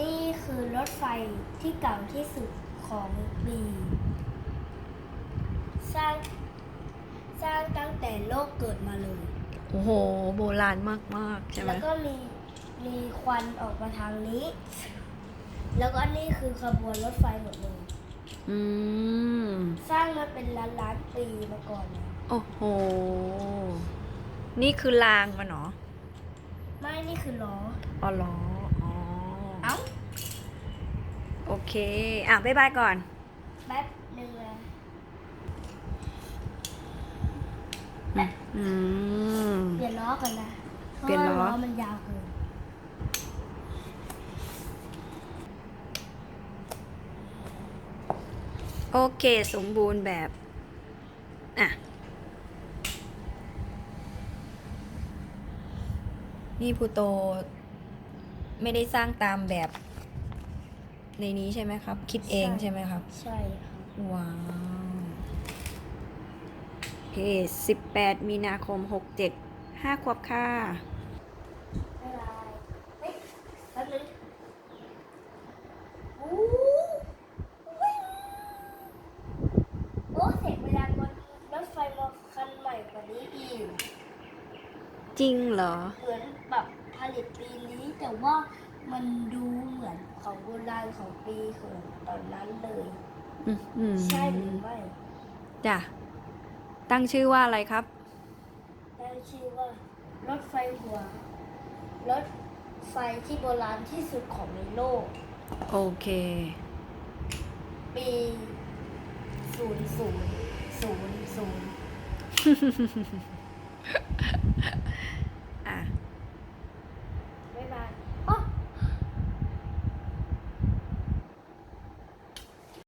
นี่คือรถไฟที่เก่าที่สุดของปี สร้าง สร้างตั้งแต่โลกเกิดมาเลย โอ้โห โบราณมาก ๆ ใช่ไหมแล้วก็มีมีควันออกมาทางนี้ แล้วก็นี่คือขบวนรถไฟหมดเลย อืม สร้างมาเป็นล้านล้านๆปีมาก่อนนะโอ้โห นี่คือรางมันเหรอ ไม่ นี่คือล้อ อ๋อเหรออ๋อ เอ้าโอเค อะบ๊ายบายก่อน แป๊บหนึ่งนะอืม เปลี่ยนล้อกันนะเพเปลี่ยนราะล้อ ว่าล้อมันยาวเกิน โอเค สมบูรณ์แบบ อะ นี่พูโต ไม่ได้สร้างตามแบบในนี้ใช่ไหมครับ คิดเองใช่ไหมครับ ใช่ครับว้าวโอเคสิบแปดมีนาคมหกเจ็ดห้าขวบค่ะบ๊ายบายเฮ้ยแป๊บนึงอู้วิ่งโอ้เสร็จเวลารถรถไฟมาคันใหม่กว่านี้อีกจริงเหรอ เหมือนแบบ ผลิตปีนี้ แต่ว่ามันดูเหมือนของโบราณของปีของตอนนั้นเลยอืมอืมใช่หรือไม่จ้ะตั้งชื่อว่าอะไรครับ ตั้งชื่อว่ารถไฟหัว รถไฟที่โบราณที่สุดของในโลก โอเค ปีศูนย์ศูนย์ศูนย์ศูนย์